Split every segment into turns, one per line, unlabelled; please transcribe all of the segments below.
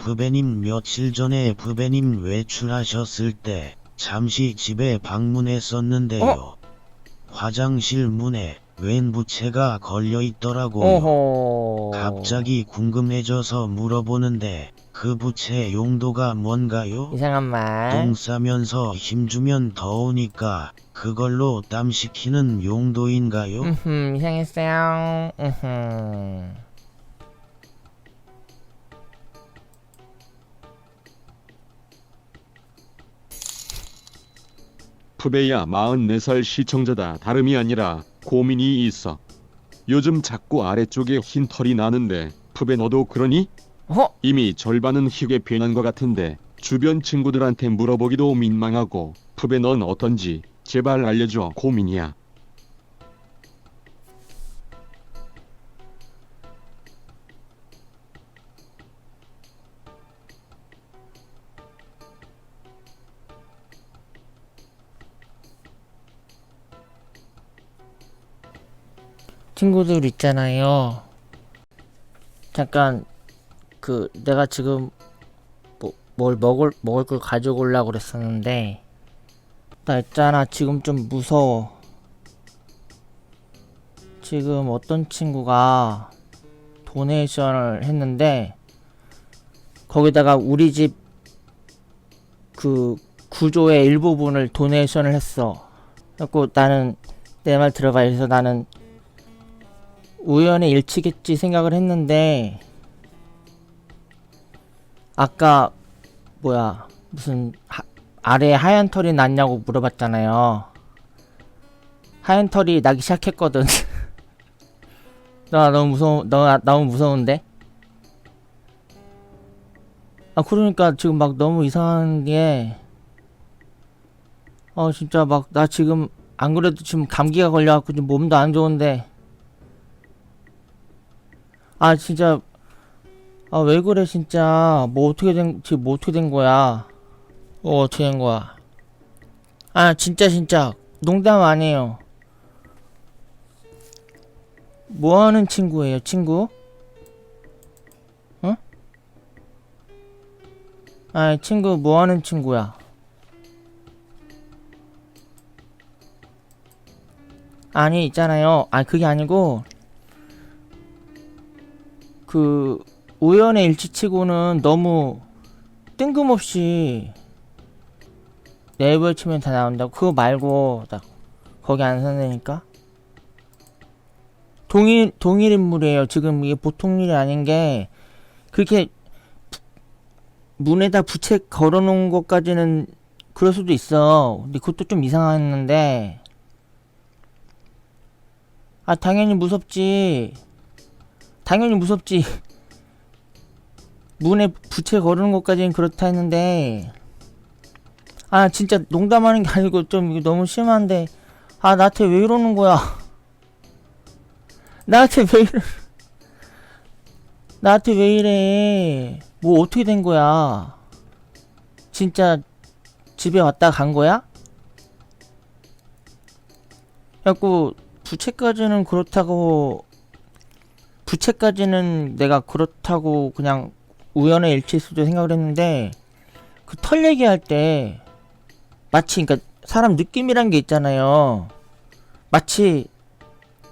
부배님 며칠 전에 부배님 외출하셨을 때 잠시 집에 방문했었는데요.
어?
화장실 문에 웬 부채가 걸려 있더라고요. 갑자기 궁금해져서 물어보는데 그 부채 용도가 뭔가요?
이상한 말.
똥 싸면서 힘주면 더우니까 그걸로 땀 식히는 용도인가요?
음흠, 이상했어요. 음흠.
푸베야 44살 시청자다 다름이 아니라 고민이 있어. 요즘 자꾸 아래쪽에 흰 털이 나는데 푸베 너도 그러니?
어?
이미 절반은 희게 변한 것 같은데 주변 친구들한테 물어보기도 민망하고 푸베 넌 어떤지 제발 알려줘 고민이야.
친구들 있잖아요. 잠깐 그 내가 지금 뭐, 뭘 먹을 먹을 걸 가져오려고 그랬었는데 나 있잖아 지금 좀 무서워. 지금 어떤 친구가 도네이션을 했는데 거기다가 우리 집 그 구조의 일부분을 도네이션을 했어. 그래갖고 나는 내 말 들어봐. 그래서 나는 우연의 일치겠지 생각을 했는데 아까 뭐야 무슨 하, 아래에 하얀 털이 났냐고 물어봤잖아요. 하얀 털이 나기 시작했거든. 나 너무 무서워 너 너무 무서운데? 아 그러니까 지금 막 너무 이상한 게 어, 진짜 막 나 지금 안 그래도 지금 감기가 걸려갖고 좀 몸도 안 좋은데 아 진짜. 아 왜 그래 진짜. 뭐 어떻게 된 지금 뭐 어떻게 된 거야? 어 어떻게 된 거야? 아 진짜 진짜. 농담 아니에요. 뭐 하는 친구예요 친구? 어? 아 친구 뭐 하는 친구야? 아니 있잖아요. 아 그게 아니고 그 우연의 일치치고는 너무 뜬금없이 네이버에 치면 다 나온다고? 그거 말고 딱 거기 안 산다니까? 동일 동일 인물이에요. 지금 이게 보통 일이 아닌 게 그렇게 부- 문에다 부채 걸어놓은 것까지는 그럴 수도 있어. 근데 그것도 좀 이상했는데. 아 당연히 무섭지 당연히 무섭지. 문에 부채 거르는 것까지는 그렇다 했는데. 아 진짜 농담하는 게 아니고 좀 너무 심한데. 아 나한테 왜 이러는 거야? 나한테 왜 이래 나한테 왜 이래? 뭐 어떻게 된 거야? 진짜 집에 왔다 간 거야? 자꾸 부채까지는 그렇다고 부채까지는 내가 그렇다고 그냥 우연의 일치일 수도 생각을 했는데 그 털 얘기할 때 마치 그러니까 사람 느낌이란 게 있잖아요. 마치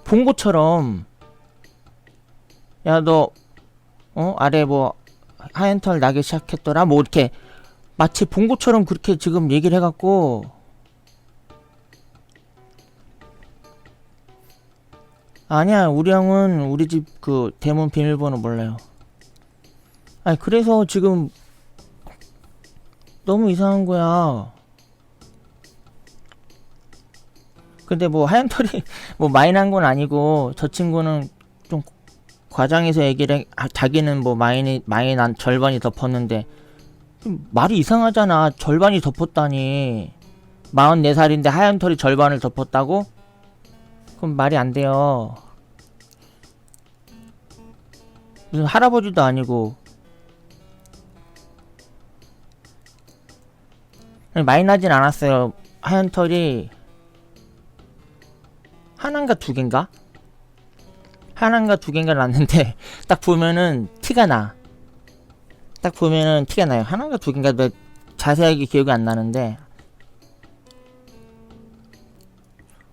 본 것처럼 야 너 어 아래 뭐 하얀 털 나기 시작했더라 뭐 이렇게 마치 본 것처럼 그렇게 지금 얘기를 해갖고 아니야, 우리 형은 우리 집 그 대문 비밀번호 몰라요. 아니, 그래서 지금 너무 이상한 거야. 근데 뭐 하얀 털이 뭐 많이 난 건 아니고 저 친구는 좀 과장해서 얘기를 해, 아, 자기는 뭐 많이 많이 난 절반이 덮었는데 좀 말이 이상하잖아. 절반이 덮었다니. 44살인데 하얀 털이 절반을 덮었다고? 그럼 말이 안 돼요. 무슨 할아버지도 아니고. 아니, 많이 나진 않았어요. 하얀 털이 하나인가 두 개인가? 하나인가 두 개인가 났는데 딱 보면은 티가 나. 딱 보면은 티가 나요. 하나가 두 개인가 내 자세하게 기억이 안 나는데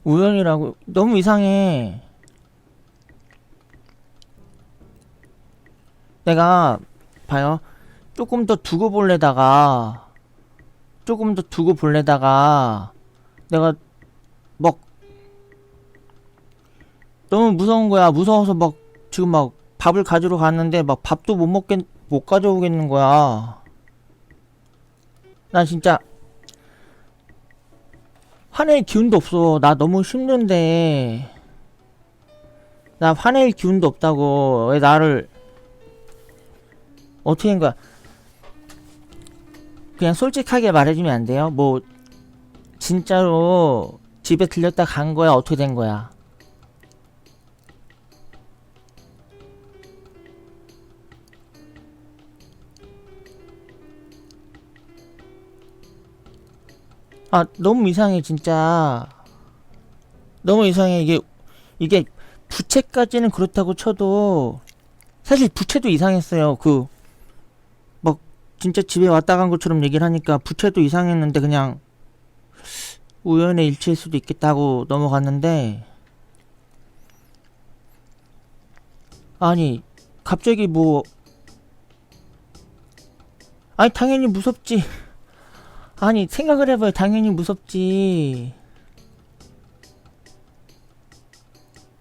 우연이라고 너무 이상해. 내가 봐요. 조금 더 두고 볼래다가 조금 더 두고 볼래다가 내가 막 너무 무서운 거야. 무서워서 막 지금 막 밥을 가지러 갔는데 막 밥도 못 먹겠 못 가져오겠는 거야. 난 진짜 화낼 기운도 없어. 나 너무 힘든데 나 화낼 기운도 없다고 왜 나를 어떻게 한 거야? 그냥 솔직하게 말해주면 안 돼요? 뭐 진짜로 집에 들렸다 간 거야? 어떻게 된 거야? 아 너무 이상해 진짜. 너무 이상해. 이게 이게 부채까지는 그렇다고 쳐도 사실 부채도 이상했어요. 그 막 진짜 집에 왔다 간 것처럼 얘기를 하니까 부채도 이상했는데 그냥 우연의 일치일 수도 있겠다고 넘어갔는데 아니 갑자기 뭐 아니 당연히 무섭지 아니 생각을 해봐요. 당연히 무섭지.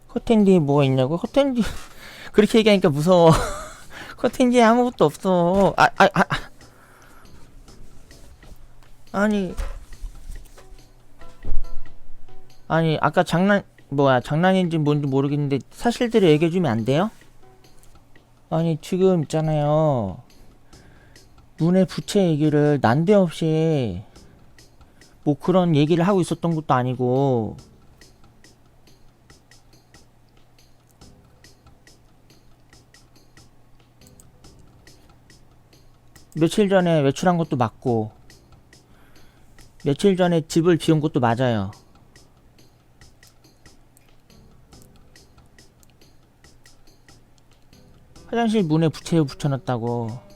커튼 뒤에 뭐가 있냐고? 커튼 뒤 그렇게 얘기하니까 무서워. 커튼 뒤에 아무것도 없어. 아, 아, 아. 아니. 아니 아까 장난 뭐야 장난인지 뭔지 모르겠는데 사실대로 얘기해주면 안 돼요? 아니 지금 있잖아요 문의 부채 얘기를 난데없이 뭐 그런 얘기를 하고 있었던 것도 아니고 며칠 전에 외출한 것도 맞고 며칠 전에 집을 비운 것도 맞아요. 화장실 문에 부채 붙여놨다고.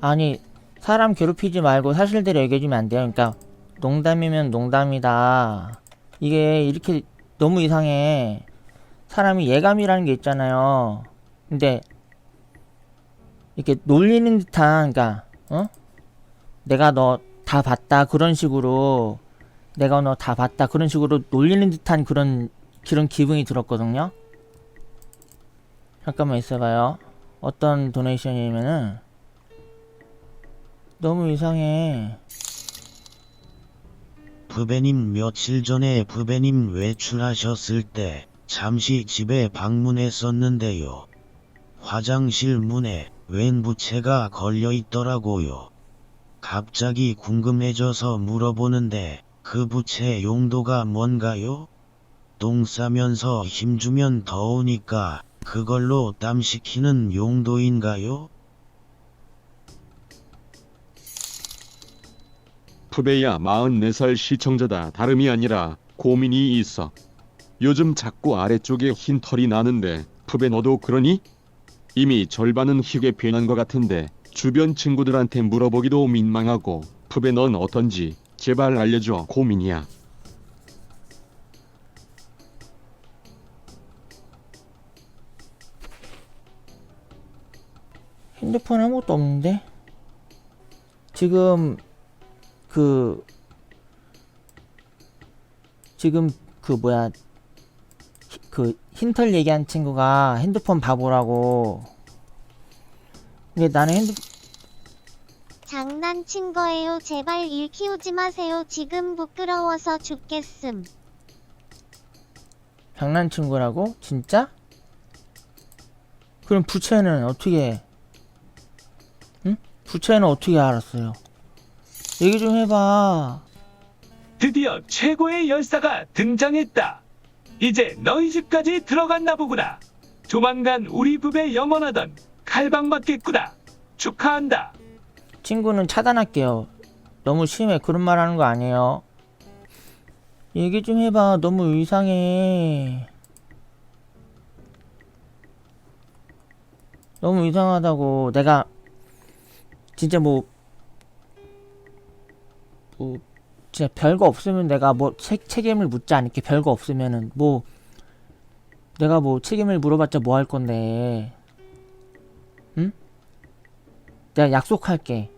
아니 사람 괴롭히지 말고 사실대로 얘기해주면 안 돼요. 그러니까 농담이면 농담이다. 이게 이렇게 너무 이상해. 사람이 예감이라는 게 있잖아요. 근데 이렇게 놀리는 듯한, 그러니까 어? 내가 너 다 봤다 그런 식으로 내가 너 다 봤다 그런 식으로 놀리는 듯한 그런 그런 기분이 들었거든요. 잠깐만 있어봐요. 어떤 도네이션이면은 너무 이상해.
부배님 며칠 전에 부배님 외출하셨을 때 잠시 집에 방문했었는데요. 화장실 문에 웬 부채가 걸려 있더라고요. 갑자기 궁금해져서 물어보는데 그 부채 용도가 뭔가요? 똥 싸면서 힘주면 더우니까 그걸로 땀 식히는 용도인가요?
푸베야 44살 시청자다 다름이 아니라 고민이 있어. 요즘 자꾸 아래쪽에 흰 털이 나는데 푸베 너도 그러니? 이미 절반은 희게 변한 것 같은데 주변 친구들한테 물어보기도 민망하고 푸베 넌 어떤지 제발 알려줘 고민이야.
핸드폰 아무것도 없는데? 지금 그 지금 그 뭐야 그 흰털 얘기한 친구가 핸드폰 바보라고 근데 나는 핸드
장난친 거예요. 제발 일 키우지 마세요. 지금 부끄러워서 죽겠음.
장난친 거라고? 진짜? 그럼 부채는 어떻게 응? 부채는 어떻게 알았어요? 얘기 좀 해봐
드디어 최고의 열사가 등장했다. 이제 너희 집까지 들어갔나 보구나. 조만간 우리 부배 영원하던 칼방 맞겠구나. 축하한다.
친구는 차단할게요. 너무 심해. 그런 말 하는 거 아니에요. 얘기 좀 해봐. 너무 이상해. 너무 이상하다고 내가 진짜 뭐, 뭐 진짜 별거 없으면 내가 뭐 책, 책임을 묻지 않을게. 별거 없으면은. 뭐 내가 뭐 책임을 물어봤자 뭐 할 건데. 응? 내가 약속할게.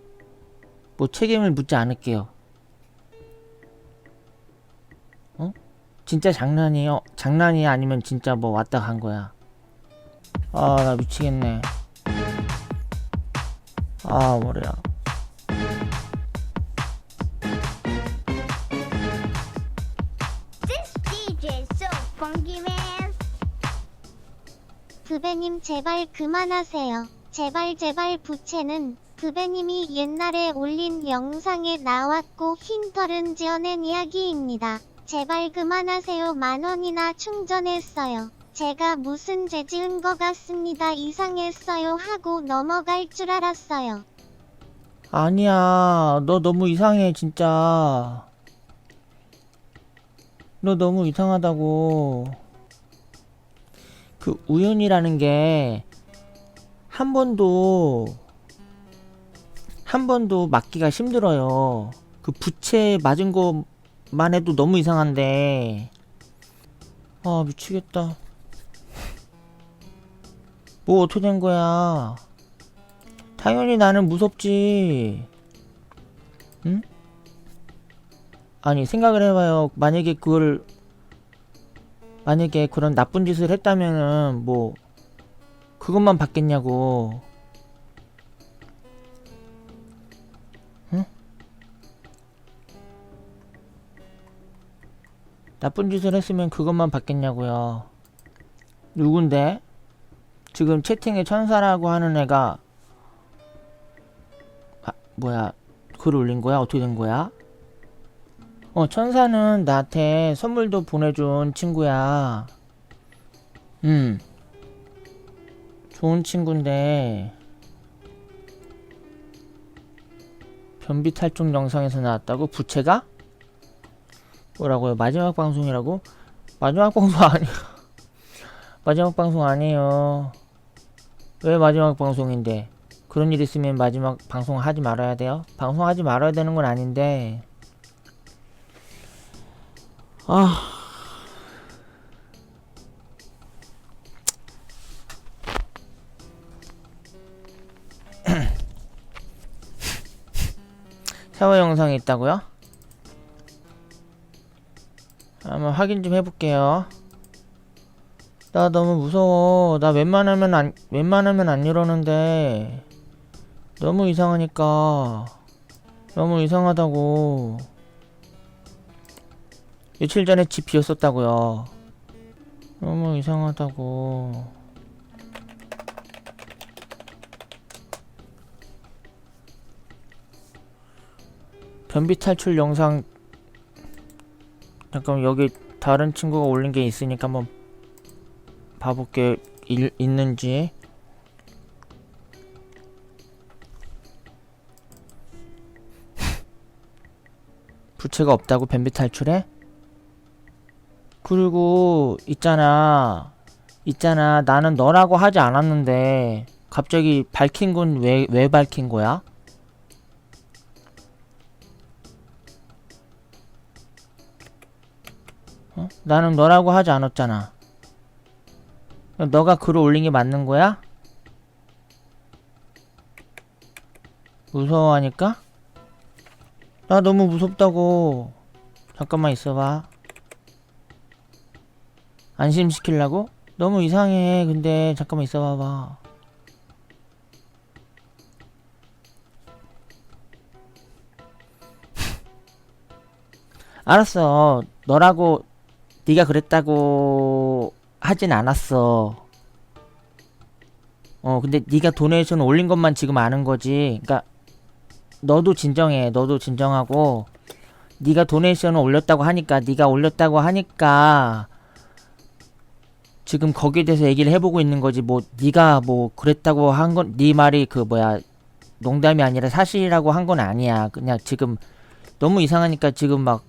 뭐 책임을 묻지 않을게요. 어? 진짜 장난이에요? 장난이야 아니면 진짜 뭐 왔다 간 거야? 아 나 미치겠네. 아 머리야
부배님 제발 그만하세요. 제발 제발 부채는 부배님이 옛날에 올린 영상에 나왔고 흰털은 지어낸 이야기입니다. 제발 그만하세요. 만 원이나 충전했어요. 제가 무슨 죄 지은 것 같습니다. 이상했어요 하고 넘어갈 줄 알았어요.
아니야 너 너무 이상해 진짜 너 너무 이상하다고 그 우연이라는 게 한 번도 한 번도 맞기가 힘들어요 그 부채 맞은 것만 해도 너무 이상한데 아 미치겠다 뭐 어떻게 된 거야 당연히 나는 무섭지. 응? 아니 생각을 해봐요. 만약에 그걸 만약에 그런 나쁜 짓을 했다면은 뭐 그것만 받겠냐고. 응? 나쁜 짓을 했으면 그것만 받겠냐고요. 누군데? 지금 채팅에 천사라고 하는 애가 뭐야 글 올린 거야? 어떻게 된 거야? 어 천사는 나한테 선물도 보내준 친구야 음 좋은 친구인데 변비 탈출 영상에서 나왔다고? 부채가? 뭐라고요? 마지막 방송이라고? 마지막 방송 아니야 마지막 방송 아니에요 왜 마지막 방송인데 그런 일 있으면 마지막 방송 하지 말아야 돼요? 방송하지 말아야 되는 건 아닌데 아 샤워 영상이 있다고요? 한번 확인 좀 해볼게요. 나 너무 무서워. 나 웬만하면 안 웬만하면 안 이러는데 너무 이상하니까 너무 이상하다고. 며칠 전에 집 비었었다고요. 너무 이상하다고. 변비 탈출 영상 잠깐 여기 다른 친구가 올린 게 있으니까 한번 봐볼게 일, 있는지 부채가 없다고 변비 탈출해? 그리고 있잖아 있잖아 나는 너라고 하지 않았는데 갑자기 밝힌 건 왜 왜 밝힌 거야? 어? 나는 너라고 하지 않았잖아. 너가 글을 올린 게 맞는 거야? 무서워하니까? 나 너무 무섭다고. 잠깐만 있어봐. 안심시키려고? 너무 이상해. 근데 잠깐만 있어봐봐. 알았어. 너라고 네가 그랬다고 하진 않았어. 어, 근데 네가 도네이션 올린 것만 지금 아는 거지. 그러니까 너도 진정해. 너도 진정하고 네가 도네이션을 올렸다고 하니까 네가 올렸다고 하니까 지금 거기에 대해서 얘기를 해보고 있는 거지. 뭐 네가 뭐 그랬다고 한 건 네 말이 그 뭐야 농담이 아니라 사실이라고 한 건 아니야. 그냥 지금 너무 이상하니까 지금 막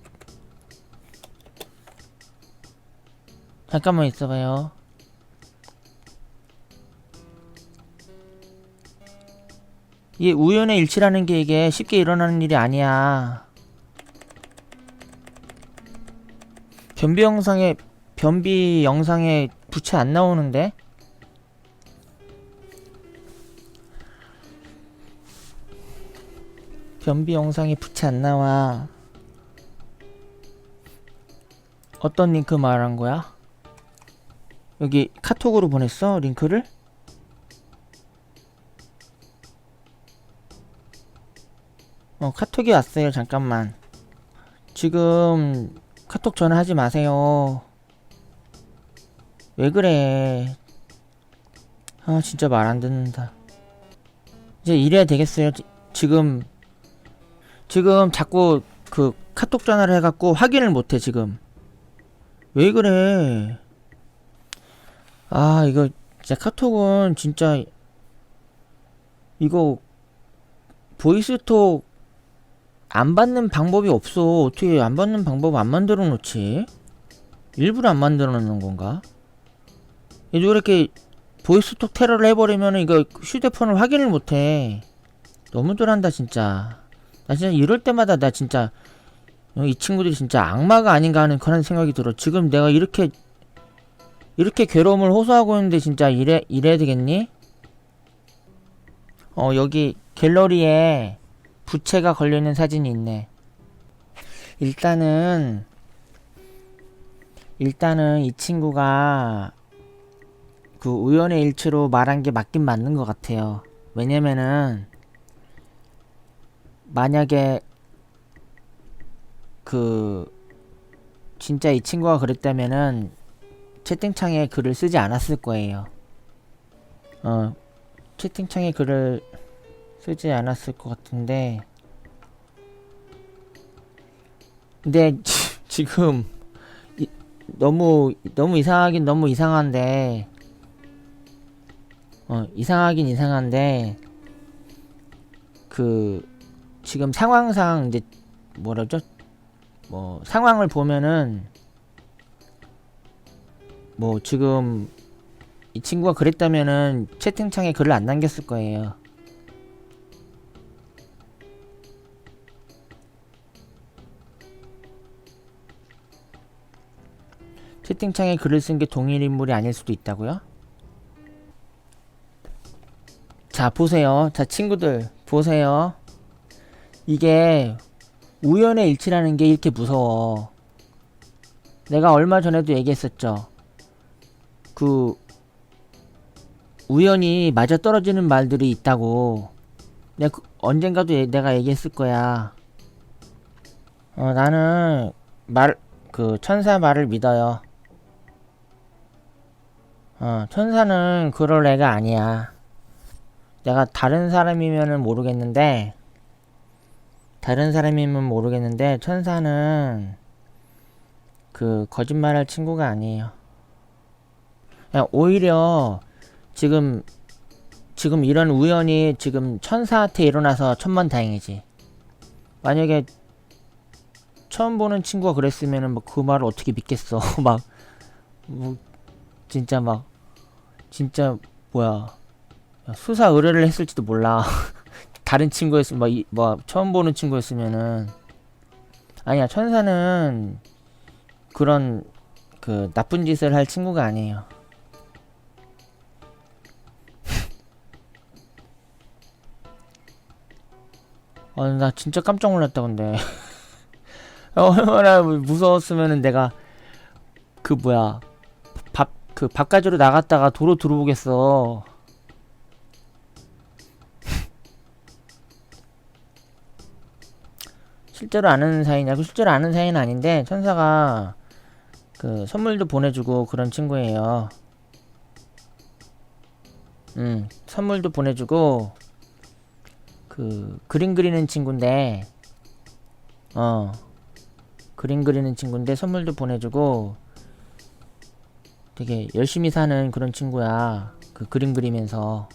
잠깐만 있어봐요. 이게 우연의 일치라는 게 이게 쉽게 일어나는 일이 아니야. 변비 영상에 변비 영상에 부채 안 나오는데? 변비 영상에 부채 안 나와. 어떤 링크 말한 거야? 여기 카톡으로 보냈어? 링크를? 어, 카톡이 왔어요. 잠깐만. 지금 카톡 전화하지 마세요. 왜 그래? 아, 진짜 말 안 듣는다. 이제 이래야 되겠어요. 지- 지금 지금 자꾸 그 카톡 전화를 해갖고 확인을 못해 지금. 왜 그래? 아, 이거 진짜 카톡은 진짜 이거 보이스톡 안 받는 방법이 없어. 어떻게 안 받는 방법 안 만들어 놓지? 일부러 안 만들어 놓는 건가? 이거 이렇게 보이스톡 테러를 해버리면 이거 휴대폰을 확인을 못해. 너무들 한다, 진짜. 나 진짜 이럴 때마다 나 진짜 어, 이 친구들이 진짜 악마가 아닌가 하는 그런 생각이 들어. 지금 내가 이렇게 이렇게 괴로움을 호소하고 있는데 진짜 이래 이래야 되겠니? 어 여기 갤러리에 부채가 걸려 있는 사진이 있네. 일단은 일단은 이 친구가 그 우연의 일치로 말한 게 맞긴 맞는 것 같아요. 왜냐면은 만약에 그 진짜 이 친구가 그랬다면은 채팅창에 글을 쓰지 않았을 거예요. 어 채팅창에 글을 쓰지 않았을 것 같은데 근데 지- 지금 이- 너무 너무 이상하긴 너무 이상한데 어 이상하긴 이상한데 그 지금 상황상 이제 뭐라죠 뭐 상황을 보면은 뭐 지금 이 친구가 그랬다면은 채팅창에 글을 안 남겼을 거예요. 채팅창에 글을 쓴 게 동일 인물이 아닐 수도 있다고요? 자, 보세요. 자, 친구들, 보세요. 이게 우연의 일치라는 게 이렇게 무서워. 내가 얼마 전에도 얘기했었죠. 그 우연히 맞아 떨어지는 말들이 있다고. 내가 그- 언젠가도 얘- 내가 얘기했을 거야. 어, 나는 말 그 천사 말을 믿어요. 어, 천사는 그럴 애가 아니야. 내가 다른 사람이면은 모르겠는데, 다른 사람이면 모르겠는데, 천사는 그 거짓말할 친구가 아니에요. 오히려 지금 지금 이런 우연이 지금 천사한테 일어나서 천만 다행이지. 만약에 처음 보는 친구가 그랬으면은 뭐 그 말을 어떻게 믿겠어? 막 뭐 진짜 막 진짜 뭐야 야, 수사 의뢰를 했을지도 몰라. 다른 친구였으면 막, 이, 뭐 처음 보는 친구였으면은 아니야 천사는 그런 그 나쁜 짓을 할 친구가 아니에요. 아, 나 진짜 깜짝 놀랐다, 근데. 얼마나 무서웠으면은 내가, 그, 뭐야, 밥, 그, 밥 가지러 나갔다가 도로 들어오겠어. 실제로 아는 사이냐고, 실제로 아는 사이는 아닌데, 천사가, 그, 선물도 보내주고 그런 친구예요. 음, 선물도 보내주고, 그 그림 그리는 친구인데 어 그림 그리는 친구인데 선물도 보내주고 되게 열심히 사는 그런 친구야. 그 그림 그리면서.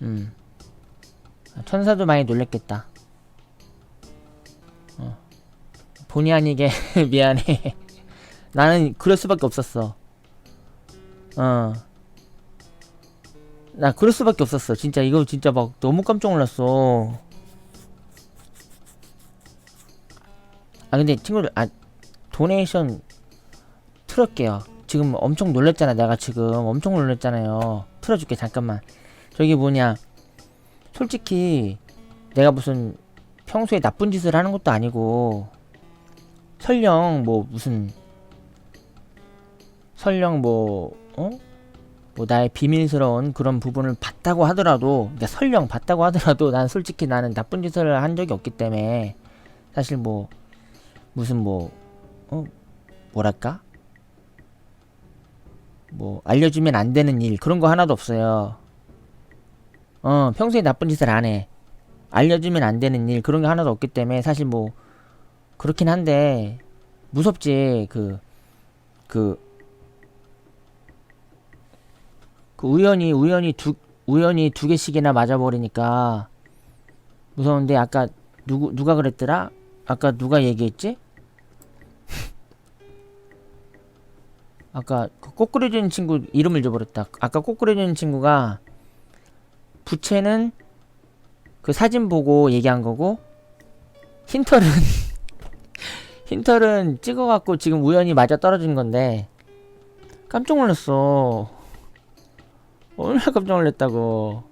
음. 천사도 많이 놀랬겠다 본의 아니게 미안해 나는 그럴 수밖에 없었어 어 나 그럴 수밖에 없었어. 진짜 이거 진짜 막 너무 깜짝 놀랐어. 아 근데 친구들 아 도네이션 틀을게요. 지금 엄청 놀랬잖아. 내가 지금 엄청 놀랬잖아요. 틀어줄게 잠깐만. 저기 뭐냐. 솔직히 내가 무슨 평소에 나쁜 짓을 하는 것도 아니고 설령 뭐 무슨 설령 뭐 어? 뭐 나의 비밀스러운 그런 부분을 봤다고 하더라도 그러니까 설령 봤다고 하더라도 난 솔직히 나는 나쁜 짓을 한 적이 없기 때문에 사실 뭐 무슨 뭐 어? 뭐랄까 뭐 알려주면 안 되는 일 그런 거 하나도 없어요 어 평소에 나쁜 짓을 안해 알려주면 안 되는 일 그런 게 하나도 없기 때문에 사실 뭐 그렇긴 한데 무섭지 그 그, 그 우연히 우연히 두 우연히 두 개씩이나 맞아버리니까 무서운데 아까 누구 누가 그랬더라? 아까 누가 얘기했지? 아까 그 꼬꾸려지는 친구 이름을 잊어버렸다. 아까 꼬꾸려지는 친구가 부채는 그 사진 보고 얘기한 거고 힌터는 힌터는 찍어갖고 지금 우연히 맞아 떨어진 건데 깜짝 놀랐어. 얼마나 깜짝 놀랐다고.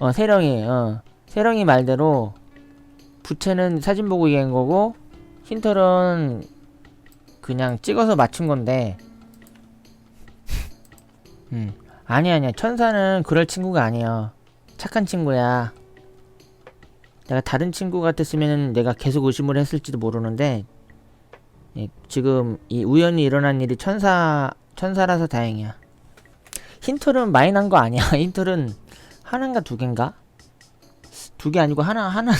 어 세령이 어 세령이 말대로 부채는 사진 보고 얘기한 거고 힌터는 그냥 찍어서 맞춘 건데. 음 아니 아니야 천사는 그럴 친구가 아니야. 착한 친구야. 내가 다른 친구 같았으면 내가 계속 의심을 했을지도 모르는데 예, 지금 이 우연히 일어난 일이 천사 천사라서 다행이야. 힌틀은 많이 난 거 아니야. 힌틀은 하나인가 두 개인가? 두 개 아니고 하나 하나.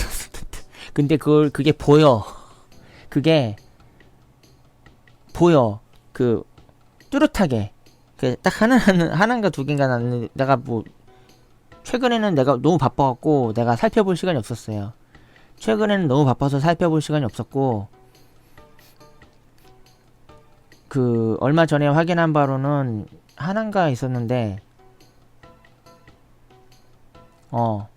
근데 그걸 그게 보여. 그게 보여. 그 뚜렷하게. 그 딱 하나는 하나인가 두 개인가 났는데 내가 뭐 최근에는 내가 너무 바빠갖고 내가 살펴볼 시간이 없었어요. 최근에는 너무 바빠서 살펴볼 시간이 없었고 그 얼마 전에 확인한 바로는 하나인가 있었는데 어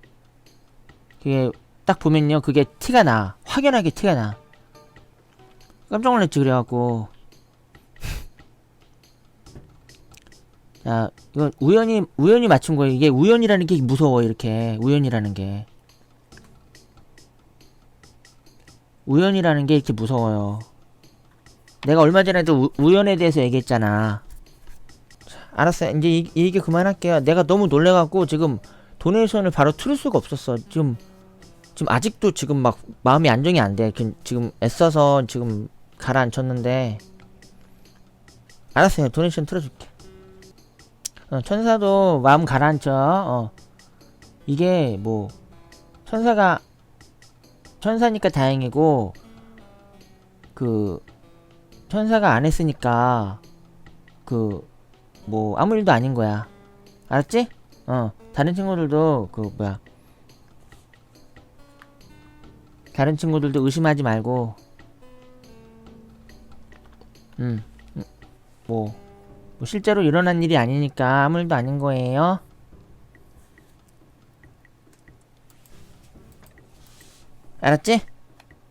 그게 딱 보면요 그게 티가 나. 확연하게 티가 나. 깜짝 놀랐지 그래갖고. 자 이건 우연히 우연히 맞춘 거예요. 이게 우연이라는 게 무서워 이렇게. 우연이라는 게. 우연이라는 게 이렇게 무서워요 내가 얼마 전에도 우, 우연에 대해서 얘기했잖아. 자, 알았어요. 이제 이, 이 얘기 그만할게요. 내가 너무 놀래갖고 지금 도네이션을 바로 틀을 수가 없었어. 지금 지금 아직도 지금 막 마음이 안정이 안 돼. 지금 애써서 지금 가라앉혔는데. 알았어요. 도네이션 틀어줄게. 어, 천사도 마음 가라앉혀. 어. 이게 뭐 천사가 천사니까 다행이고 그 천사가 안 했으니까 그 뭐 아무 일도 아닌 거야 알았지? 어 다른 친구들도 그 뭐야 다른 친구들도 의심하지 말고 음, 음, 뭐, 뭐 실제로 일어난 일이 아니니까 아무 일도 아닌 거예요 알았지?